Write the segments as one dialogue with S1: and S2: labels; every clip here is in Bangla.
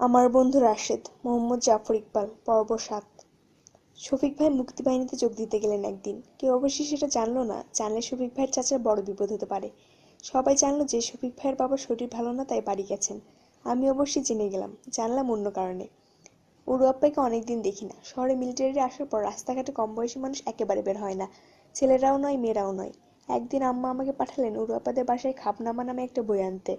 S1: আমার বন্ধু রাশেদ, মোহাম্মদ জাফর ইকবাল, পর্ব সাত। শফিক ভাই মুক্তিবাহিনীতে যোগ দিতে গেলেন একদিন। কেউ অবশ্যই সেটা জানলো না, জানলে শফিক ভাইয়ের চাচার বড় বিপদ হতে পারে। সবাই জানলো যে শফিক ভাইয়ের বাবার শরীর ভালো না, তাই বাড়ি গেছেন। আমি অবশ্যই জেনে গেলাম, জানলাম অন্য কারণে। উরু আপ্পাকে অনেকদিন দেখি না। শহরে মিলিটারি আসার পর রাস্তাঘাটে কম বয়সী মানুষ একেবারে বের হয় না। ছেলেরাও নয়, মেয়েরাও নয়। একদিন আম্মা আমাকে পাঠালেন উরু আপ্পাদের বাসায় খাপনামা নামে একটা বই আনতে।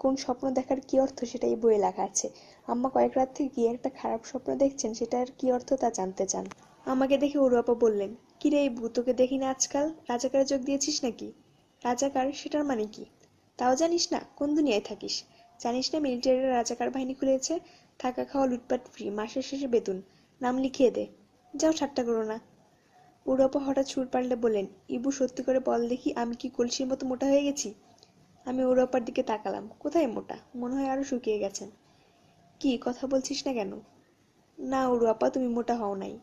S1: কোন স্বপ্ন দেখার কি অর্থ সেটা এই বইয়ে লেখা আছে। আম্মা কয়েক রাত থেকে গিয়ে একটা খারাপ স্বপ্ন দেখছেন, সেটার কি অর্থ তা জানতে চান। আমাকে দেখে উরুয়াপা বললেন, কিরে এই ভূতকে দেখি না আজকাল? রাজাকারে যোগ দিয়েছিস নাকি? রাজাকার? সেটার মানে কি? তাও জানিস না, কোন দুনিয়ায় থাকিস? জানিস না, মিলিটারিরা রাজাকার বাহিনী খুলেছে, থাকা খাওয়া লুটপাট ফ্রি মাসের শেষে বেতন। নাম লিখিয়ে দে। যাও ঠাট্টা করো না। উরুয়াপা হঠাৎ সুর পাল্টে বললেন, ইবু, সত্যি করে বল দেখি আমি কি কলসির মতো মোটা হয়ে গেছি? আমি ওর দিকে তাকালাম। কোথায় মোটা? মনে হয় আরও শুকিয়ে গেছেন। কি, কথা বলছিস না কেন? না, ওরু আপা, তুমি মোটা হও নাই।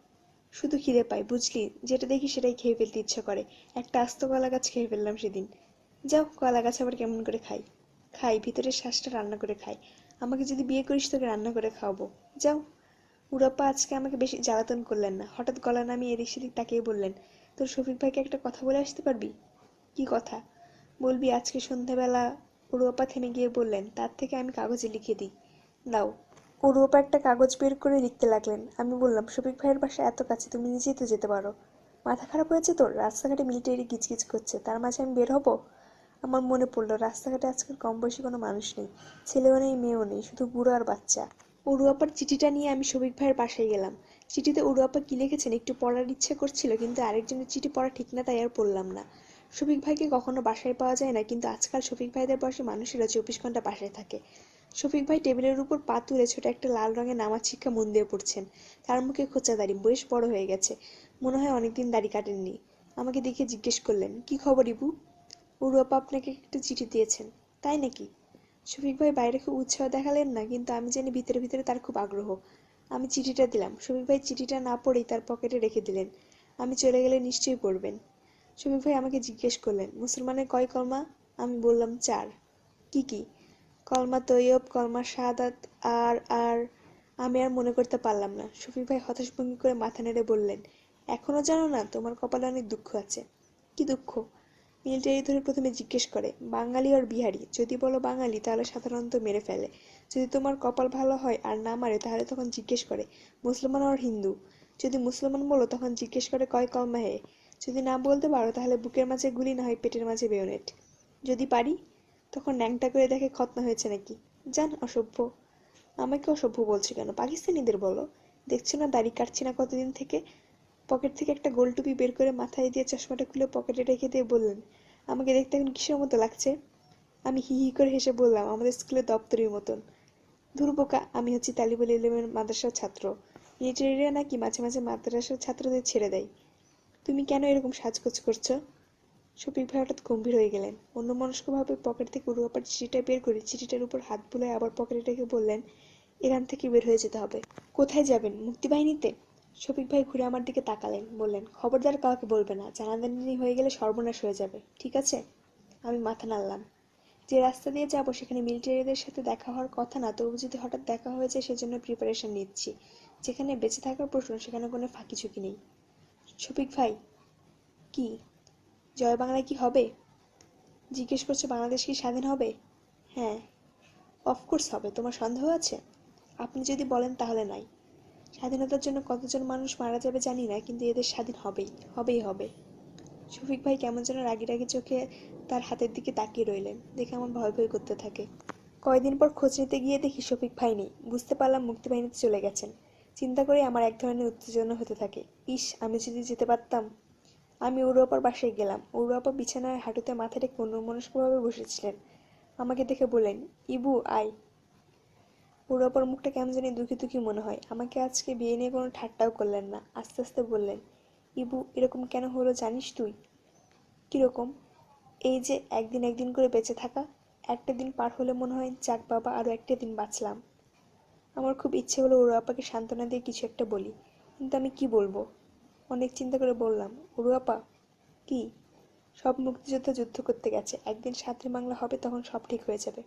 S1: শুধু খিদে পাই বুঝলি? যেটা দেখি সেটাই খেয়ে ফেলতে ইচ্ছে করে। একটা আস্ত কলা গাছ খেয়ে ফেললাম সেদিন। যাও কলা গাছ আবার কেমন করে খাই। খাই, ভিতরের শ্বাসটা রান্না করে খাই। আমাকে যদি বিয়ে করিস, তোকে রান্না করে খাওয়াবো। যাও। উড়াপ্পা আজকে আমাকে বেশি জ্বালাতন করলেন না। হঠাৎ গলা নামিয়ে এদিক সেদিক তাকিয়ে বললেন, তোর শফিক ভাইকে একটা কথা বলে আসতে পারবি? কি কথা? বলবি, আজকে সন্ধ্যাবেলা উড়ুয়াপা থেমে গিয়ে বললেন, তার থেকে আমি কাগজে লিখে দিই। দাও। উড়ুয়াপা একটা কাগজ বের করে লিখতে লাগলেন। আমি বললাম, শফিক ভাইয়ের বাসা এত কাছে, তুমি নিজেই তো যেতে পারো। মাথা খারাপ হয়েছে তোর? রাস্তাঘাটে মিলিটারি গিজগিজ করছে। তার মাঝে আমি বের হব? আমার মনে পড়ল, রাস্তাঘাটে আজকাল কম বয়সী কোনো মানুষ নেই। ছেলেও নেই, মেয়েও নেই, শুধু বুড়ো আর বাচ্চা। উড়ুয়াপার চিঠিটা নিয়ে আমি শফিক ভাইয়ের বাসায় গেলাম। চিঠিতে উড়ুয়াপা কি লিখেছেন একটু পড়ার ইচ্ছে করছিল, কিন্তু আরেকজনের চিঠি পড়া ঠিক না, তাই আর পড়লাম না। শফিক ভাইকে কখনো বাসায় পাওয়া যায় না, কিন্তু আজকাল শফিক ভাইদের বয়সী মানুষেরা চব্বিশ ঘণ্টা বাসায় থাকে। শফিক ভাই টেবিলের উপর পা তুলে ছোট একটা লাল রঙের নামাজ শিক্ষা মন দিয়ে পড়ছেন। তার মুখে খোঁচা দাড়ি বেশ বড় হয়ে গেছে। মনে হয় অনেকদিন দাড়ি কাটেননি। আমাকে দেখে জিজ্ঞেস করলেন, কি খবর ইবু? উরুয়াপা আপনাকে একটা চিঠি দিয়েছেন, তাই নাকি? শফিক ভাই বাইরে খুব উৎসাহ দেখালেন না, কিন্তু আমি জানি ভিতরে ভিতরে তার খুব আগ্রহ। আমি চিঠিটা দিলাম। শফিক ভাই চিঠিটা না পড়েই তার পকেটে রেখে দিলেন। আমি চলে গেলে নিশ্চয়ই পড়বেন। শফিক ভাই আমাকে জিজ্ঞেস করলেন, মুসলমানের কয় কলমা? আমি বললাম, চার। কি কি? কলমা তৈয়ব, কলমা সাদাত আর আর। আমি আর মনে করতে পারলাম না। শফিক ভাই হতাশ ভঙ্গি করে মাথা নেড়ে বললেন, এখনও জানো না, তোমার কপালে অনেক দুঃখ আছে। কি দুঃখ? মিলিটারি ধরে প্রথমে জিজ্ঞেস করে, বাঙালি আর বিহারি, যদি বলো বাঙালি, তাহলে সাধারণত মেরে ফেলে। যদি তোমার কপাল ভালো হয় আর না মারে, তাহলে তখন জিজ্ঞেস করে, মুসলমান আর হিন্দু? যদি মুসলমান বলো, তখন জিজ্ঞেস করে, কয় কলমা হে যদি না বলতে পারো, তাহলে বুকের মাঝে গুলি না হয় পেটের মাঝে বেয়োনেট। যদি পারি, তখন ন্যাংটা করে দেখে খতনা হয়েছে নাকি। জান, অসভ্য। আমাকে অসভ্য বলছে কেন? পাকিস্তানিদের বলো। দেখছ না দাড়ি কাটছি না কতদিন থেকে? পকেট থেকে একটা গোল টুপি বের করে মাথায় দিয়ে চশমাটা খুলে পকেটে রেখে দিয়ে বললেন, আমাকে দেখতে এখন কিসের মতো লাগছে? আমি হি হি করে হেসে বললাম, আমাদের স্কুলে দপ্তরের মতন। ধুরবোকা আমি হচ্ছি তালিবুল ইলেমের মাদ্রাসার ছাত্র। মিলিটারিরা নাকি মাঝে মাঝে মাদ্রাসার ছাত্রদের ছেড়ে দেয়। তুমি কেন এরকম সাজগোজ করছ? শফিক ভাই হঠাৎ গম্ভীর হয়ে গেলেন। অন্য অন্যমনস্কভাবে পকেট থেকে উড়ুয়াপার চিঠিটা বের করে চিঠিটার উপর হাত বুলায় আবার পকেটে রেখে বললেন, এখান থেকে বের হয়ে যেতে হবে। কোথায় যাবেন? মুক্তিবাহিনীতে? শফিক ভাই ঘুরে আমার দিকে তাকালেন, বললেন, খবরদার কাউকে বলবে না। জানাজানি হয়ে গেলে সর্বনাশ হয়ে যাবে, ঠিক আছে? আমি মাথা নাড়লাম। যে রাস্তা দিয়ে যাব সেখানে মিলিটারিদের সাথে দেখা হওয়ার কথা না, তবু যদি হঠাৎ দেখা হয়েছে সেজন্য প্রিপারেশন নিচ্ছি। যেখানে বেঁচে থাকার প্রশ্ন, সেখানে কোনো ফাঁকি ঝুঁকি নেই। শফিক ভাই, কি? জয় বাংলায় কি হবে? জিজ্ঞেস করছে বাংলাদেশ কি স্বাধীন হবে? হ্যাঁ অফকোর্স হবে। তোমার সন্দেহ আছে? আপনি যদি বলেন তাহলে নাই। স্বাধীনতার জন্য কতজন মানুষ মারা যাবে জানি না, কিন্তু এদের স্বাধীন হবেই হবেই হবে। শফিক ভাই কেমন যেন রাগি রাগি চোখে তার হাতের দিকে তাকিয়ে রইলেন, দেখে আমার ভয় ভয় করতে থাকে। কয়দিন পর খোঁজ নিতে গিয়ে দেখি শফিক ভাই নেই। বুঝতে পারলাম মুক্তিবাহিনীতে চলে গেছেন। চিন্তা করে আমার এক ধরনের উত্তেজনা হতে থাকে। ইস, আমি যদি যেতে পারতাম। আমি উড়ুয়াপার বাসায় গেলাম। উড়ুয়াপা বিছানায় হাঁটুতে মাথা রেখে অন্যমনস্কভাবে বসেছিলেন। আমাকে দেখে বললেন, ইবু আই উড়ুয়াপার মুখটা কেমন জানি দুঃখী দুঃখী মনে হয়। আমাকে আজকে বিয়ে নিয়ে কোনো ঠাট্টাও করলেন না। আস্তে আস্তে বললেন, ইবু, এরকম কেন হলো জানিস তুই? কীরকম? এই যে, একদিন একদিন করে বেঁচে থাকা। একটা দিন পার হলে মনে হয় যাক বাবা আরও একটা দিন বাঁচলাম। আমার খুব ইচ্ছে হলো ওর আপাকে সান্ত্বনা দিয়ে কিছু একটা বলি। কিন্তু আমি কি বলব? অনেক চিন্তা করে বললাম উরুয়াপা কি? সব মুক্তিযোদ্ধা যুদ্ধ করতে গেছে। একদিন স্বাধীন বাংলা হবে, তখন সব ঠিক হয়ে যাবে।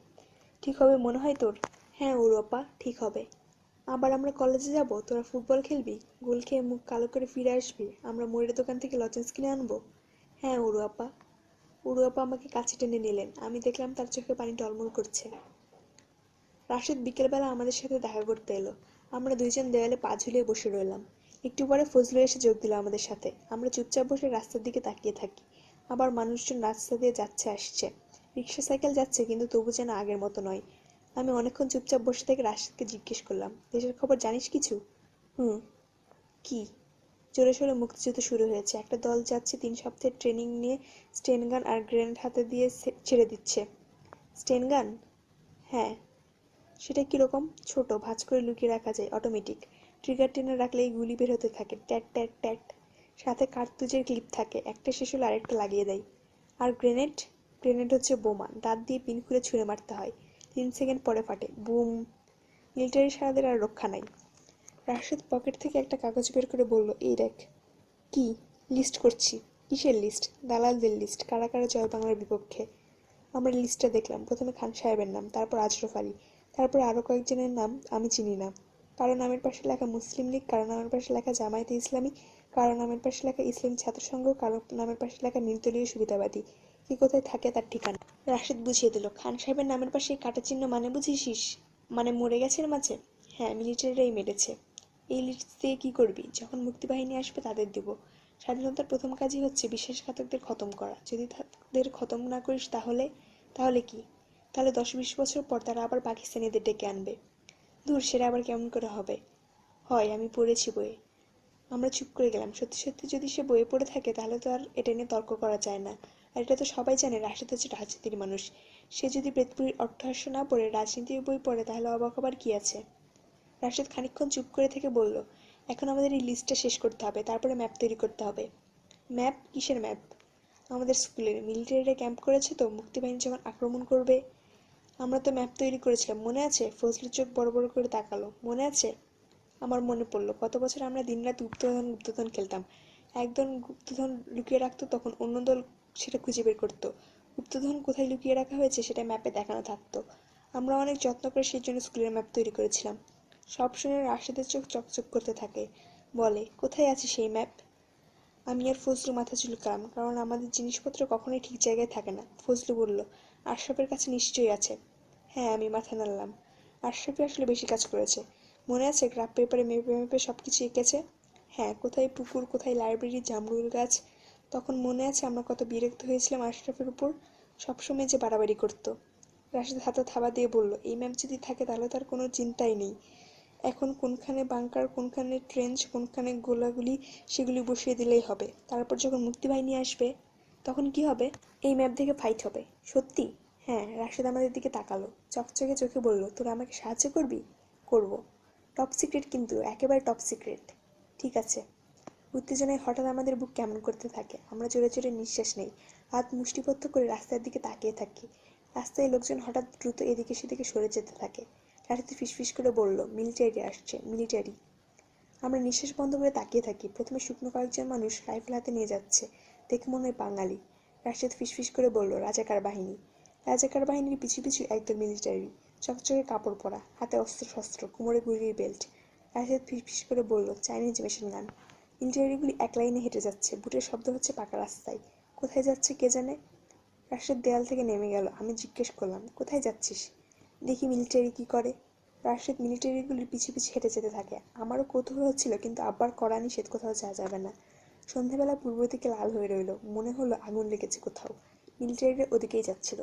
S1: ঠিক হবে মনে হয় তোর? হ্যাঁ ওরূপা ঠিক হবে। আবার আমরা কলেজে যাব? তোরা ফুটবল খেলবি? গোল খেয়ে মুখ কালো করে ফিরে আসবি? আমরা মোড়ের দোকান থেকে লজেন্স কিনে আনব? হ্যাঁ উড়ুয়াপা উড়ুয়াপা আমাকে কাছে টেনে নিলেন। আমি দেখলাম তার চোখে পানি টলমল করছে। রাশেদ বিকেলবেলা আমাদের সাথে দেখা করতে এলো। আমরা দুইজন দেয়ালে পা ঝুলিয়ে বসে রইলাম। একটু পরে ফজলু এসে যোগ দিল আমাদের সাথে। আমরা চুপচাপ বসে রাস্তার দিকে তাকিয়ে থাকি। আবার মানুষজন রাস্তা দিয়ে যাচ্ছে, আসছে। রিক্সা সাইকেল যাচ্ছে, কিন্তু তবু যেন আগের মতো নয়। আমি অনেকক্ষণ চুপচাপ বসে থেকে রাশেদকে জিজ্ঞেস করলাম, দেশের খবর জানিস কিছু? হুম। কি? জোরে সোরে মুক্তিযুদ্ধ শুরু হয়েছে। একটা দল যাচ্ছে তিন সপ্তাহের ট্রেনিং নিয়ে স্টেন গান আর গ্রেনেড হাতে দিয়ে ছেড়ে দিচ্ছে। স্টেন গান হ্যাঁ। সেটা কীরকম ছোট, ভাঁজ করে লুকিয়ে রাখা যায় অটোমেটিক ট্রিগার টেনে রাখলেই গুলি বের হতে থাকে, ট্যাট ট্যাট ট্যাট। সাথে কার্তুজের ক্লিপ থাকে, একটা হলে আরেকটা লাগিয়ে দেয়। আর গ্রেনেড গ্রেনেড হচ্ছে বোমা, দাঁত দিয়ে পিন খুলে ছুঁড়ে মারতে হয়। তিন সেকেন্ড পরে ফাটে, বুম। মিলিটারি সারাদের আর রক্ষা নাই। রাশেদ পকেট থেকে একটা কাগজ বের করে বলল, এই দেখ, কি লিস্ট করছি? কিসের লিস্ট দালালদের লিস্ট কারা কারা জয় বাংলার বিপক্ষে? আমরা লিস্টটা দেখলাম, প্রথমে খান সাহেবের নাম, তারপর আজরফ আলী। তারপর আরও কয়েকজনের নাম আমি চিনি না। কারও নামের পাশে লেখা মুসলিম লীগ কারও নামের পাশে লেখা জামায়াতে ইসলামী কারও নামের পাশে লেখা ইসলামী ছাত্র সংঘ কারও নামের পাশে লেখা নির্দলীয় সুবিধাবাদী। কি কোথায় থাকে তার ঠিকানা? রাশেদ বুঝিয়ে দিল, খান সাহেবের নামের পাশে কাটা চিহ্ন মানে বুঝিসিস? মানে মরে গেছে মাঝে? হ্যাঁ মিলিটারিরাই মেরেছে। এই লিস্ট দিয়ে কী করবি? যখন মুক্তিবাহিনী আসবে তাদের দিব। স্বাধীনতার প্রথম কাজই হচ্ছে বিশ্বাসঘাতকদের খতম করা। যদি তাদের খতম না করিস তাহলে তাহলে কি? তাহলে দশ বিশ বছর পর তারা আবার পাকিস্তানিদের ডেকে আনবে। দূর সেটা আবার কেমন করে হবে? হয়, আমি পড়েছি বইয়ে। আমরা চুপ করে গেলাম। সত্যি সত্যি যদি সে বইয়ে পড়ে থাকে, তাহলে তো আর এটা নিয়ে তর্ক করা যায় না। আর এটা তো সবাই জানে, রাশেদ হচ্ছে রাজনীতির মানুষ। সে যদি বেদপুরীর অর্থহাস্য না পড়ে, রাজনীতির বই পড়ে, তাহলে অবাক হবার কী আছে? রাশেদ খানিকক্ষণ চুপ করে থেকে বলল, এখন আমাদের এই লিস্টটা শেষ করতে হবে, তারপরে ম্যাপ তৈরি করতে হবে। ম্যাপ কিসের ম্যাপ আমাদের স্কুলের। মিলিটারিরা ক্যাম্প করেছে তো, মুক্তিবাহিনী যখন আক্রমণ করবে আমরা তো ম্যাপ তৈরি করেছিলাম, মনে আছে? ফজলুর চোখ বড় বড় করে তাকালো। মনে আছে? আমার মনে পড়ল গত বছর আমরা দিনরাত গুপ্তধন গুপ্তধন খেলতাম। একজন গুপ্তধন লুকিয়ে রাখতো, তখন অন্য দল সেটা খুঁজে বের করতো। গুপ্তধন কোথায় লুকিয়ে রাখা হয়েছে সেটা ম্যাপে দেখানো থাকতো। আমরা অনেক যত্ন করে সেই জন্য স্কুলের ম্যাপ তৈরি করেছিলাম। সব শুনে রাশেদের চোখ চকচক করতে থাকে। বলে, কোথায় আছে সেই ম্যাপ আমি আর ফজলু মাথা চুলকালাম, কারণ আমাদের জিনিসপত্র কখনোই ঠিক জায়গায় থাকে না। ফজলু বলল, আশরাফের কাছে নিশ্চয়ই আছে। হ্যাঁ আমি মাথা নাড়লাম। আশরাফই আসলে বেশি কাজ করেছে। মনে আছে গ্রাফ পেপারে মেপে মেপে সব কিছু এঁকেছে? হ্যাঁ কোথায় পুকুর, কোথায় লাইব্রেরি, জামরুল গাছ? তখন মনে আছে আমরা কত বিরক্ত হয়েছিলাম আশরাফের উপর। সবসময় যে বাড়াবাড়ি করতো। রাশেদ হাতে থাবা দিয়ে বলল, এই ম্যাপ যদি থাকে তাহলে তার কোনো চিন্তাই নেই। এখন কোনখানে বাংকার, কোনখানে ট্রেঞ্চ, কোনখানে গোলাগুলি, সেগুলি বসিয়ে দিলেই হবে। তারপর যখন মুক্তিবাহিনী আসবে, তখন কি হবে? এই ম্যাপ দেখে ফাইট হবে। সত্যি? হ্যাঁ রাশেদ আমাদের দিকে তাকালো। চকচকে চোখে বলল, তোরা আমাকে সাহায্য করবি? করব। টপ সিক্রেট কিন্তু, একেবারে টপ সিক্রেট ঠিক আছে। উত্তেজনায় হঠাৎ আমাদের বুক কেমন করতে থাকে। আমরা জোরে জোরে নিঃশ্বাস নেই। হাত মুষ্টিবদ্ধ করে রাস্তার দিকে তাকিয়ে থাকি। রাস্তায় লোকজন হঠাৎ দ্রুত এদিকে সেদিকে সরে যেতে থাকে। রাশেদ ফিসফিস করে বলল মিলিটারি আসছে মিলিটারি আমরা নিঃশ্বাস বন্ধ করে তাকিয়ে থাকি। প্রথমে শুকনো কয়েকজন মানুষ রাইফেল হাতে নিয়ে যাচ্ছে। দেখে মনে হয় বাঙালি। রাশেদ ফিসফিস করে বলল, রাজাকার বাহিনী। রাজাকার বাহিনীর পিছু পিছু একদল মিলিটারি চকচকে কাপড় পরা, হাতে অস্ত্র শস্ত্র কোমরে গুলির বেল্ট রাশেদ ফিসফিস করে বলল চাইনিজ মেশিন গান মিলিটারিগুলি এক লাইনে হেঁটে যাচ্ছে, বুটের শব্দ হচ্ছে পাকা রাস্তায়। কোথায় যাচ্ছে কে জানে? রাশেদ দেয়াল থেকে নেমে গেল, আমি জিজ্ঞেস করলাম, কোথায় যাচ্ছিস? দেখি মিলিটারি কি করে। রাশেদ মিলিটারিগুলির পিছু পিছু হেঁটে যেতে থাকে। আমারও কৌতূহল হচ্ছিল, কিন্তু আব্বার কড়া নিষেধ কোথাও যাওয়া যাবে না। সন্ধ্যাবেলা পূর্ব দিকে লাল হয়ে রইল, মনে হলো আগুন লেগেছে কোথাও। মিলিটারিরা ওদিকেই যাচ্ছিল।